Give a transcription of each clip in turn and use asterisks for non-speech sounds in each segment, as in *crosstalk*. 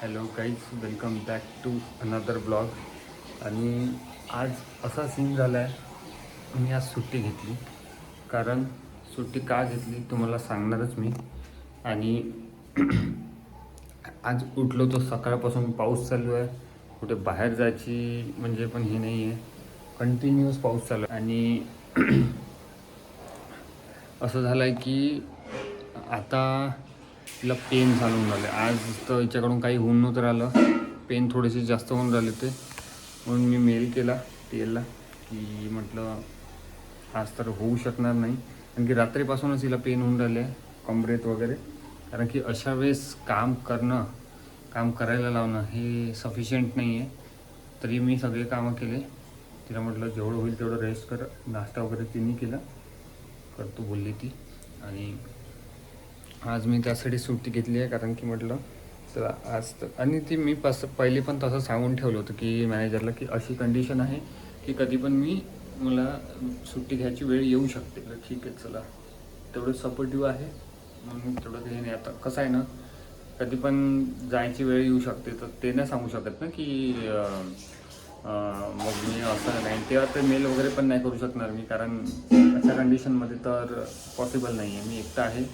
Hello guys welcome back to another blog आणि आज असा सीन झाला आहे मी आज सुट्टी घेतली. कारण सुट्टी का घेतली तुम्हाला सांगणारच मी. आणि *clears throat* आज उठलो तो सकाळपासून पाऊस चालू आहे. कुठे बाहेर जायची म्हणजे पण हे नाही आहे कंटिन्युअस पाऊस चालू आहे. आणि *clears throat* असं झालं आहे की आता तिला पेन चालून राहिले. आज तर हिच्याकडून काही होऊन नव्हतं राहिलं. पेन थोडेसे जास्त होऊन राहिले ते. म्हणून मी मेल केला टी एलला की म्हटलं आज तर होऊ शकणार नाही. कारण की रात्रीपासूनच हिला पेन होऊन राहिले कमरेत वगैरे. कारण की अशा वेळेस काम करणं काम करायला लावणं हे सफिशियंट नाही आहे तरी मी सगळे कामं केले. तिला म्हटलं जेवढं होईल तेवढं रेस्ट कर. नाश्ता वगैरे तिने केला. करतो बोलली ती. आणि आज मी त्यासाठी सुट्टी घेतली आहे कारण की म्हटलं चला आज तर आणि ती मी पस पहिले पण तसं सांगून ठेवलं होतं की मॅनेजरला की अशी कंडिशन आहे की कधी पण मी मला सुट्टी घ्यायची वेळ येऊ शकते. तर ठीक आहे चला. तेवढं सपोर्टिव्ह आहे. म्हणून तेवढं हे नाही. आता कसं आहे ना कधी पण जायची वेळ येऊ शकते. तर ते नाही सांगू शकत ना की मग मी असं नाही. तेव्हा ते मेल वगैरे पण नाही करू शकणार मी कारण अशा कंडिशनमध्ये तर पॉसिबल नाही आहे मी एकटा आहे.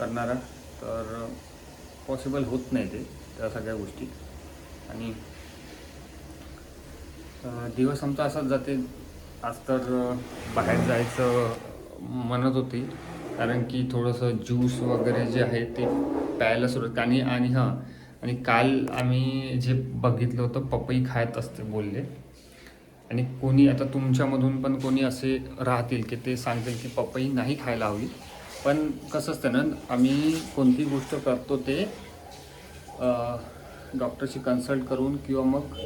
करणारा तर पॉसिबल होत नाही ते त्या सगळ्या गोष्टी. आणि दिवस आमचा असाच जाते. आज तर बाहेर जायचं म्हणत होती कारण की थोडंसं ज्यूस वगैरे जे आहे ते प्यायला सुरुवात आणि आणि हां आणि काल आम्ही जे बघितलं होतं पपई खायत असते बोलले. आणि कोणी आता तुमच्यामधून पण कोणी असे राहतील की ते सांगतील की पपई नाही खायला हवी. पण कसं असतं ना आम्ही कोणती गोष्ट करतो ते डॉक्टरशी कन्सल्ट करून किंवा मग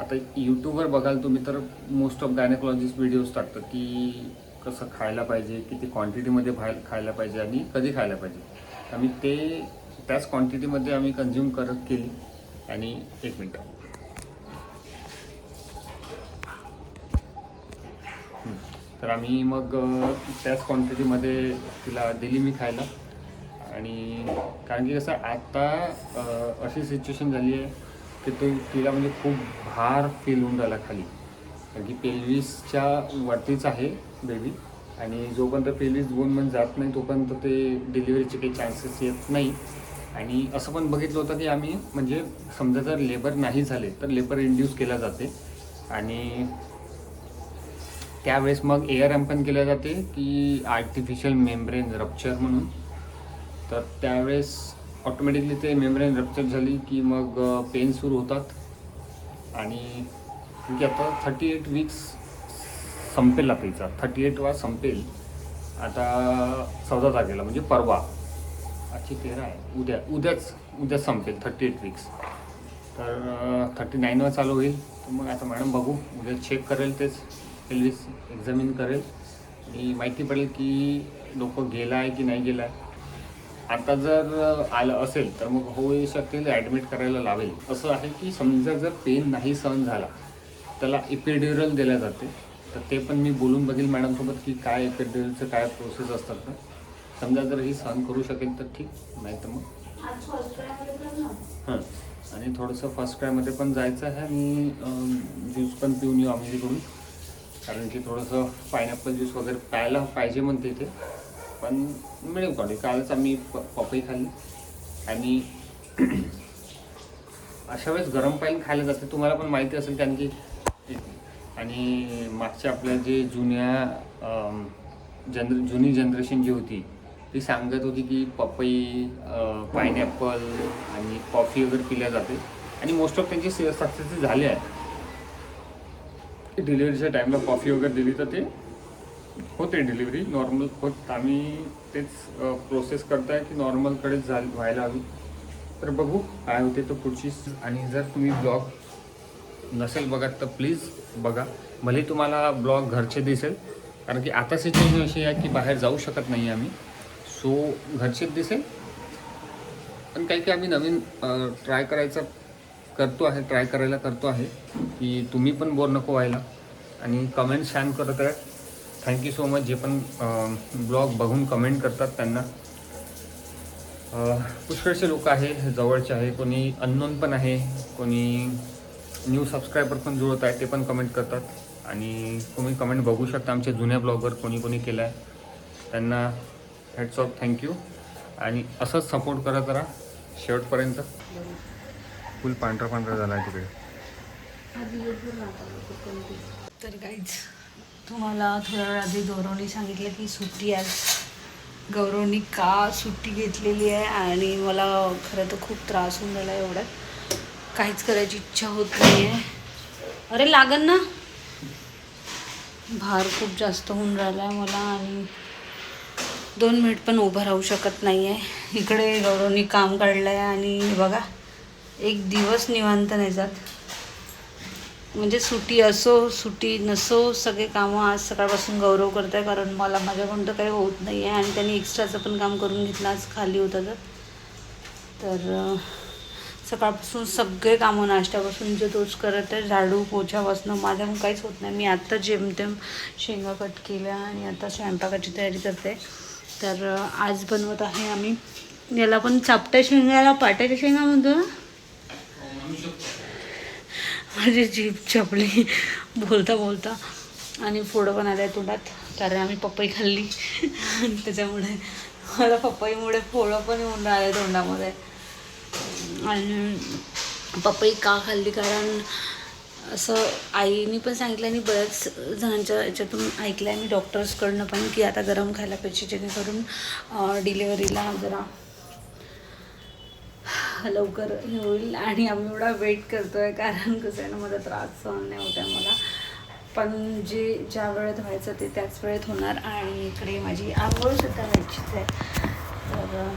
आता यूट्यूबवर बघाल तुम्ही तर मोस्ट ऑफ गायनेकॉलॉजिस्ट व्हिडिओज टाकतात की कसं खायला पाहिजे किती क्वांटिटीमध्ये बाहेर खायला पाहिजे आणि कधी खायला पाहिजे. आम्ही ते त्याच क्वांटिटीमध्ये आम्ही कन्झ्युम करत केली आणि एक मिनटं. तर आम्ही मग त्याच क्वांटिटीमध्ये तिला दिली मी खायला. आणि कारण की कसं आत्ता अशी सिच्युएशन झाली आहे की तो तिला म्हणजे खूप भार फील होऊन राहिला खाली. कारण की पेलवीसच्या वरतीच आहे बेबी आणि जोपर्यंत पेल्विस बोनमध्ये जात नाही तोपर्यंत ते डिलिव्हरीचे काही चान्सेस येत नाही. आणि असं पण बघितलं होतं की आम्ही म्हणजे समजा जर लेबर नाही झाले तर लेबर इंड्यूस केला जाते. आणि त्यावेळेस मग एअर रॅम्पन केल्या जाते की आर्टिफिशियल मेम्ब्रेन रप्चर म्हणून. तर त्यावेळेस ऑटोमॅटिकली ते मेम्ब्रेन रप्चर झाली की मग पेन सुरू होतात. आणि म्हणजे आता थर्टी एट वीक्स संपेल आता थर्टी एट वा संपेल. आता चौदा तारखेला म्हणजे परवा. आजची तेरा आहे. उद्या उद्याच उद्या संपेल थर्टी एट वीक्स तर थर्टी नाईनवर चालू होईल. तर मग आता मॅडम बघू. उद्या चेक करेल तेच. पेल्विस एक्झामिन करेल. आणि माहिती पडेल की लोक गेला आहे की नाही गेला आहे आता जर आलं असेल तर मग होऊ शकेल ॲडमिट करायला लावेल. असं आहे की समजा जर पेन नाही सहन झाला त्याला इपिड्युरल दिल्या जाते. तर ते पण मी बोलून बघेल मॅडमसोबत की काय इपिड्युरलचं काय प्रोसेस असतात तर समजा जर ही सहन करू शकेल तर ठीक नाही तर मग. हां. आणि थोडंसं फर्स्ट क्रायमध्ये पण जायचं आहे आणि ज्यूस पण पिऊन येऊ आम्ही तिकडून. कारण की थोडंसं पायनॅपल ज्यूस वगैरे प्यायला पाहिजे म्हणते इथे पण मिळेल कॉलेज कालच आम्ही प पपई खाल्ली. आणि *clears throat* अशा वेळेस गरम पाणी खायला जाते. तुम्हाला पण माहिती असेल कारण की आणि मागच्या आपल्या जे जुन्या जनर जुनी जनरेशन जी होती ती सांगत होती की पपई पायनॅपल आणि कॉफी वगैरे पिल्या जाते. आणि मोस्ट ऑफ त्यांची सक्सेस झाले आहे. डिलिव्हरीच्या टाईमला कॉफी वगैरे दिली तर ते होते डिलिव्हरी नॉर्मल होत. आम्ही तेच प्रोसेस करताय की नॉर्मलकडेच झाल व्हायला हवी. तर बघू काय होते तर पुढची आणि जर तुम्ही ब्लॉग नसेल बघत तर प्लीज बघा. भले तुम्हाला ब्लॉग घरचे दिसेल कारण की आता सिच्युएशन अशी आहे की बाहेर जाऊ शकत नाही आम्ही. सो घरचेच दिसेल. पण काही काही आम्ही नवीन ट्राय करायचा करतो आहे ट्राय करायला करतो आहे की तुम्ही पण बोर नको व्हायला. आणि कमेंट छान करत आहे थँक्यू सो मच जे पण ब्लॉग बघून कमेंट करतात त्यांना. पुष्कळचे लोक आहे जवळचे आहे कोणी अननोन पण आहे कोणी न्यू सबस्क्रायबर पण जुळत आहे ते पण कमेंट करतात. आणि तुम्ही कमेंट बघू शकता आमचे जुन्या ब्लॉगर कोणी कोणी केलं आहे त्यांना हॅट्स ऑफ थँक्यू आणि असंच सपोर्ट करत राहा. शेवटपर्यंत. फुल पांढरा पांढरा झाला आहे तिकडे तर काहीच तुम्हाला थोड्या वेळ आधी गौरवनी सांगितलं की सुट्टी आज गौरवनी का सुट्टी घेतलेली आहे आणि मला खरं तर खूप त्रास होऊन राहिला एवढ्यात काहीच करायची इच्छा होत नाही आहे अरे लागन ना. भार खूप जास्त होऊन राहिला आहे मला आणि दोन मिनिट पण उभं राहू शकत नाही आहे इकडे गौरवनी काम काढलं आहे आणि बघा. एक दिवस निवांत नाही जात. म्हणजे सुट्टी असो सुट्टी नसो सगळे कामं आज सकाळपासून गौरव करत आहे कारण मला माझ्याकडून तर काही होत नाही आहे आणि त्यांनी एक्स्ट्राचं पण काम करून घेतलं आज खाली होतं तर. तर सकाळपासून सगळे कामं नाश्त्यापासून जे तोच करत आहे झाडू पोछापासनं माझ्याकडून काहीच होत नाही. मी आत्ता जेमतेम शेंगा कट केल्या आणि आता स्वयंपाकाची तयारी करते. तर आज बनवत आहे आम्ही. याला पण चापट्या शेंगाला पाट्याच्या शेंगा म्हणतो ना? माझी जीभ चपली. बोलता बोलता आणि फोडं पण आल्या तोंडात. कारण आम्ही पपई खाल्ली. आणि त्याच्यामुळे मला पपईमुळे फोडं पण येऊन राहिले तोंडामध्ये. आणि पपई का खाल्ली? कारण असं आईने पण सांगितलं आणि बऱ्याच जणांच्या याच्यातून ऐकलं आहे मी डॉक्टर्सकडनं पण की आता गरम खायला पाहिजे जेणेकरून डिलेवरीला जरा लवकर हे होईल आणि आम्ही एवढा वेट करतो आहे कारण कसं आहे ना माझा त्रास सहन नाही होत आहे मला. पण जे ज्या वेळेत व्हायचं ते त्याच वेळेत होणार आणि इकडे माझी आंघोळसुद्धा व्हायचीच आहे. तर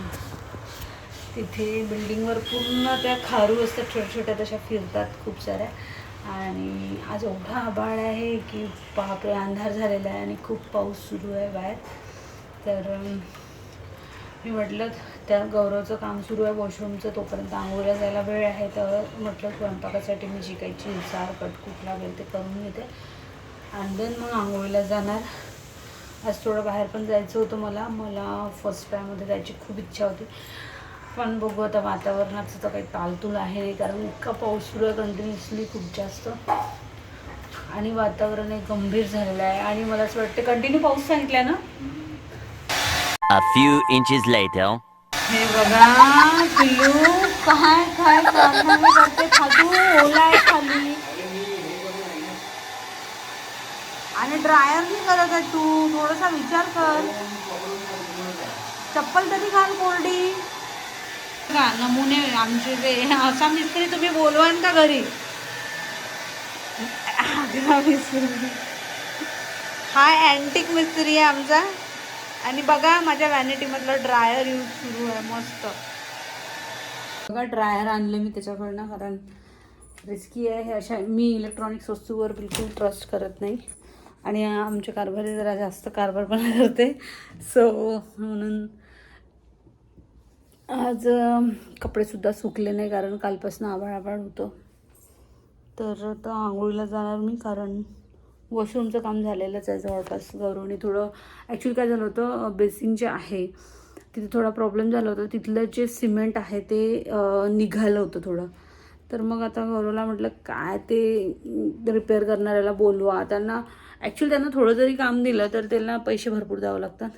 तिथे बिल्डिंगवर पूर्ण त्या खारू असतात छोट्या छोट्या तशा फिरतात खूप साऱ्या. आणि आज एवढा आभाळ आहे की बापरे अंधार झालेला आहे आणि खूप पाऊस सुरू आहे बाहेर. तर मी म्हटलं त्या गौरवचं काम सुरू आहे वॉशरूमचं तोपर्यंत आंघोळ्या जायला वेळ आहे. तर म्हटलं स्वयंपाकासाठी मी जी काही चिरसार कटकूट लागेल ते करून घेते. आणि देन मग आंघोळीला जाणार. आज थोडं बाहेर पण जायचं होतं मला. मला फर्स्ट टायमध्ये जायची खूप इच्छा होती. पण बघू आता वातावरणाचं तर काही तालतूल आहे नाही कारण इतका पाऊस सुरू आहे कंटिन्युअसली खूप जास्त. आणि वातावरण एक गंभीर झालेलं आहे. आणि मला असं वाटतं कंटिन्यू पाऊस सांगितला ना? A few inches later. हे बघा पिल्लू काय काय करते? खातू ओला आहे खाली. आणि ड्रायर नाही करत आहे तू थोडासा विचार कर. चप्पल तरी घाल कोरडी. का नमुने आमचे ते असा मिस्त्री तुम्ही बोलवान का घरी? मिस्त्री. हा अँटिक मिस्त्री आहे आमचा. आणि बघा माझ्या व्हॅनिटीमधलं ड्रायर यूज सुरू आहे मस्त. बघा ड्रायर आणलं मी त्याच्याकडनं कारण रिस्की आहे. हे अशा मी इलेक्ट्रॉनिक्स वस्तूवर बिलकुल ट्रस्ट करत नाही. आणि आमच्या कारभारी जरा जास्त कारभार पण *laughs* करते. सो म्हणून आज कपडेसुद्धा सुकले नाही कारण कालपासून आभाळ आभाळ होतं. तर आता आंघोळीला जाणार मी कारण वॉशरूमचं काम झालेलंच आहे जवळपास. गौरवने थोडं ॲक्च्युली काय झालं होतं बेसिन जे आहे तिथे थोडा प्रॉब्लेम झाला होता. तिथलं जे सिमेंट आहे ते निघालं होतं थोडं. तर मग आता गौरवला म्हटलं काय ते रिपेअर करणाऱ्याला बोलवा. त्यांना ॲक्च्युली त्यांना थोडं जरी काम दिलं तर त्यांना पैसे भरपूर द्यावं लागतात.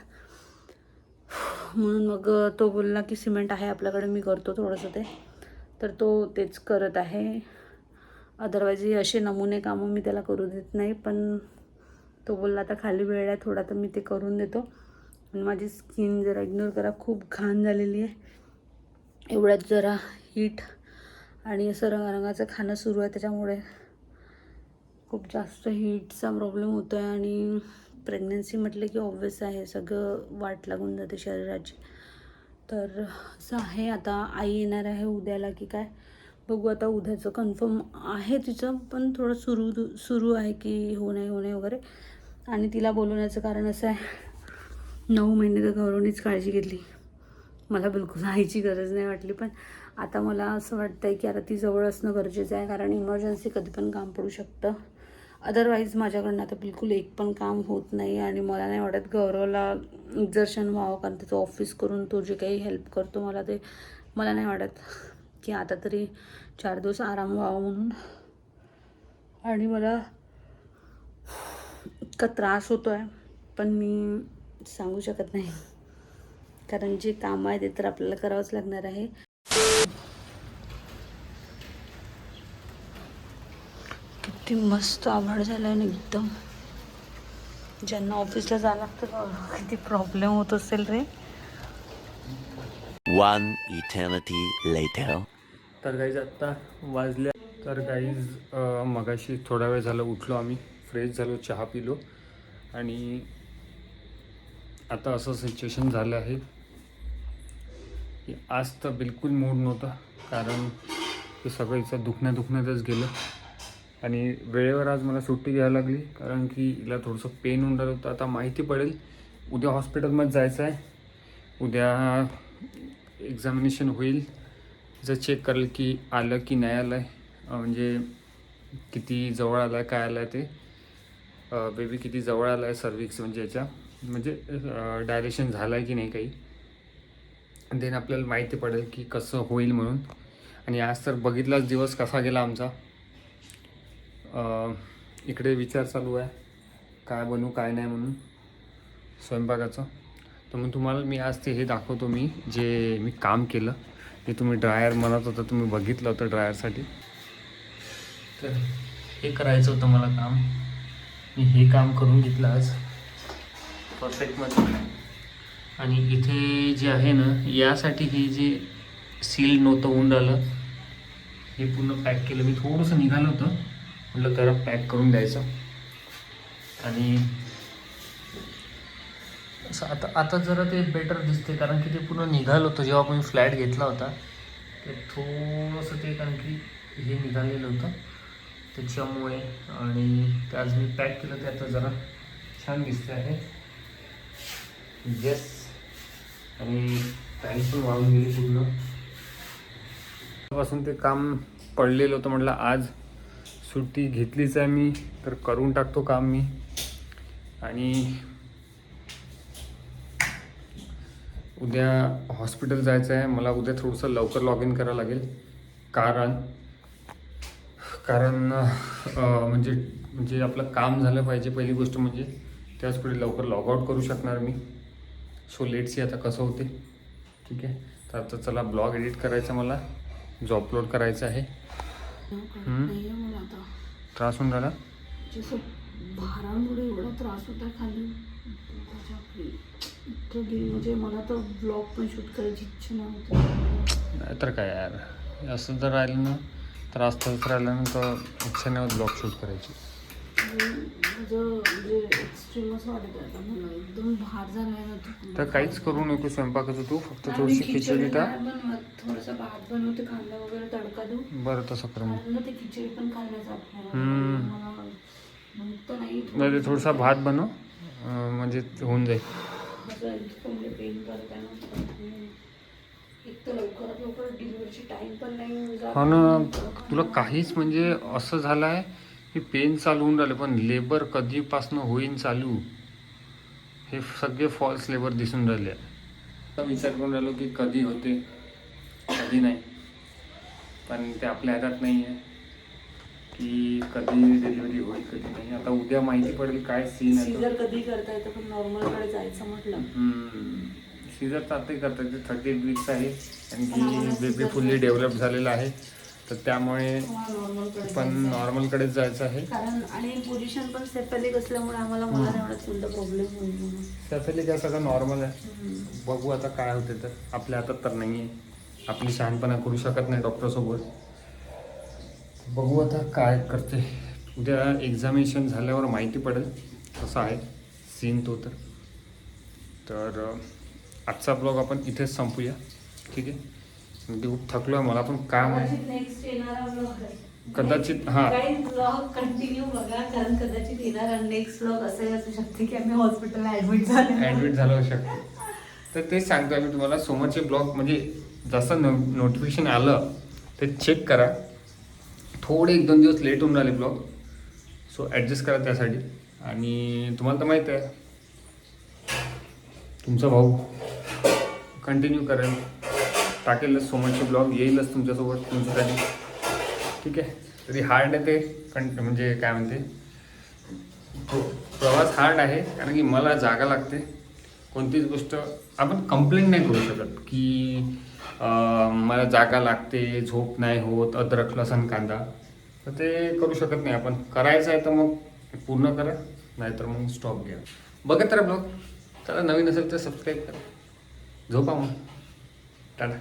म्हणून मग तो बोलला की सिमेंट आहे आपल्याकडे मी करतो थोडंसं ते. तर तो तेच करत आहे. अदरवाईज हे असे नमुने कामं मी त्याला करू देत नाही. पण तो बोलला आता खाली वेळ आहे थोडा तर मी ते करून देतो. आणि माझी स्किन जरा इग्नोर करा खूप घाण झालेली आहे. एवढ्यात जरा हीट आणि असं रंगारंगाचं खाणं सुरू आहे त्याच्यामुळे खूप जास्त हीटचा प्रॉब्लेम होतो आहे आणि प्रेग्नन्सी म्हटलं की ऑब्वियस आहे सगळं वाट लागून जाते शरीराची. तर असं आहे आता आई येणार आहे उद्याला की काय? बघू आता उद्याचं कन्फर्म आहे तिचं पण थोडं सुरू सुरू आहे की हो नाही हो नाही वगैरे. आणि तिला बोलवण्याचं कारण असं आहे नऊ महिने तर गौरवनीच काळजी घेतली. मला बिलकुल आईची गरज नाही वाटली पण आता मला असं वाटतं आहे की आता ती जवळ असणं गरजेचं आहे कारण इमर्जन्सी कधी पण काम पडू शकतं. अदरवाईज माझ्याकडनं आता बिलकुल एक पण काम होत नाही आणि मला नाही वाटत गौरवला एक्झर्शन व्हावं कारण त्याचं ऑफिस करून तो जे काही हेल्प करतो मला ते मला नाही वाटत. की आता तरी चार दिवस आराम व्हावा म्हणून. आणि मला इतका त्रास होतो आहे पण मी सांगू शकत नाही. कारण जे काम आहे ते तर आपल्याला करावंच लागणार आहे. किती मस्त आभाळ झालं आहे ना एकदम. ज्यांना ऑफिसला जावं लागतं किती प्रॉब्लेम होत असेल रे. One eternity later. तर काहीच आत्ता वाजल्या. तर काहीच मगाशी थोडा वेळ झालं उठलो आम्ही. फ्रेश झालो चहा पिलो. आणि आता असं सिच्युएशन झालं आहे की आज तर बिलकुल मूड नव्हता कारण ते सगळं इथं दुखण्या दुखण्यातच गेलं. आणि वेळेवर आज मला सुट्टी घ्यायला लागली कारण की हिला थोडंसं पेन होऊन राहिलं होतं. आता माहिती पडेल उद्या हॉस्पिटलमध्ये जायचं आहे. उद्या एक्झामिनेशन होईल. जर चेक करेल की आलं की नाही आलं आहे म्हणजे किती जवळ आलं आहे काय आलं आहे ते बेबी किती जवळ आला आहे सर्विक्स म्हणजे याच्या म्हणजे डायरेक्शन झालं आहे की नाही काही. देन आपल्याला माहिती पडेल की कसं होईल म्हणून. आणि आज तर बघितलाच दिवस कसा गेला आमचा. इकडे विचार चालू आहे. काय बनवू काय नाही म्हणून. स्वयंपाकाचं. तर मग तुम्हाला मी आज ते हे दाखवतो मी जे मी काम केलं जे तुम्ही ड्रायर म्हणत होता तुम्ही बघितलं होतं ड्रायरसाठी तर हे करायचं होतं मला काम. मी हे काम करून घेतलं आज. परफेक्टमध्ये आणि इथे जे आहे ना यासाठी हे जे सील नव्हतं होऊन राहिलं हे पूर्ण पॅक केलं. मी थोडंसं निघालं होतं. म्हटलं जरा पॅक करून द्यायचं. आणि असं आता आता जरा ते बेटर दिसते कारण की ते पूर्ण निघालं होतं. जेव्हा आपण फ्लॅट घेतला होता ते थोडंसं ते कारण की हे निघालेलं होतं. त्याच्यामुळे आणि ते आज मी पॅक केलं ते आता जरा छान दिसते आहे. येस आणि पॅन पण वाळून गेली पूर्ण. पासून ते काम पडलेलं होतं म्हटलं आज सुट्टी घेतलीच आहे मी तर करून टाकतो काम मी. आणि उद्या हॉस्पिटल जायचं आहे. मला उद्या थोडंसं लवकर लॉग इन करावं लागेल. कारण कारण म्हणजे म्हणजे आपलं काम झालं पाहिजे. पहिली गोष्ट म्हणजे त्याच पुढे लवकर लॉग आउट करू शकणार मी. सो लेट सी आता कसं होते? ठीक आहे? तर आता चला ब्लॉग एडिट करायचा मला. जो अपलोड करायचा आहे. त्रास होऊन राहिला? त्रास होता खाली. इतकं म्हणजे मला तर ब्लॉग पण शूट करायची इच्छा नव्हती. काय यार. असं जर राहिलं ना त्रास तसंच राहिला ना तर इच्छा नाही ब्लॉग शूट करायची. म्हणजे माझं म्हणजे एक्स्ट्रीमच वाटत मला. एकदम भार. तर काहीच करू नको स्वयंपाकाचं तू फक्त थोडीशी खिचडी टाक. थोडंसं भात बनवते कांदा वगैरे तडका देऊ. बरं तसं कर मग. ते खिचडी पण खाल्ल्याचं आपल्याला तर नाही. थोडासा भात बनव. म्हणजे होऊन जाईल. म्हणजे. हो ना. तुला काहीच म्हणजे असं झालं आहे की पेन चालू होऊन राहिले पण लेबर कधीपासनं होईन चालू हे सगळे फॉल्स लेबर दिसून राहिले. विचार करून राहिलो की कधी होते कधी नाही. पण ते आपल्या हातात नाही आहे की कधी डिलिव्हरी होईल कधी नाही. आता उद्या माहिती पडेल काय सीन आहे सीझर कधी करता येतं पण नॉर्मलकडे जायचं म्हटलं. सीझर तर आताही करतात ते थर्टी एट वीक्स आहे आणि बेबी फुल्ली डेव्हलप झालेलं आहे. तर त्यामुळे नॉर्मलकडे पण नॉर्मलकडेच जायचं आहे. कारण आणि पोझिशन पण सेफॅलिक असल्यामुळे आम्हाला मला कोणता प्रॉब्लेम होईल म्हणून. त्यासाठी काय सगळं नॉर्मल आहे. हम्म. बघू आता काय होते तर. आपल्या हातात तर नाही आहे आपली शहाणपणा करू शकत नाही डॉक्टरसोबत बघू आता काय करते. उद्या एक्झामिनेशन झाल्यावर माहिती पडेल. कसं आहे. सीन तो तर. तर आजचा ब्लॉग आपण इथेच संपूया. ठीक आहे? म्हणजे खूप थकलो आहे मला पण काय म्हण कदाचित आहे. हां. ब्लॉग कंटिन्यू बघा कारण कदाचित येणारा नेक्स्ट ब्लॉग असंही असू शकते की आम्ही हॉस्पिटलला ऍडमिट झाले. ॲडमिट झालं शकतो. तर तेच सांगतो आम्ही तुम्हाला सोमवारचे ब्लॉग म्हणजे जसं नो नोटिफिकेशन आलं ते चेक करा. थोडे एक दोन दिवस लेट होऊन राहिले ब्लॉग सो ॲडजस्ट करा त्यासाठी. आणि तुम्हाला तर माहीत आहे. तुमचा भाऊ कंटिन्यू करेल. टाकेलच सोमनचे ब्लॉग येईलच तुमच्यासोबत तुमच्यासाठी. ठीक आहे? तरी हार्ड आहे ते. कं म्हणजे काय म्हणते? प्रवास हार्ड आहे कारण की मला जागा लागते. कोणतीच गोष्ट आपण कंप्लेंट नाही करू शकत की मला जागा लागते झोप नाही होत अद्रक लसण कांदा. तर ते करू शकत नाही आपण. करायचं आहे तर मग पूर्ण करा नाहीतर मग स्टॉप घ्या. बघत राहा ब्लॉग. चला नवीन असेल तर सबस्क्राईब करा. झोपा मग. टाटा.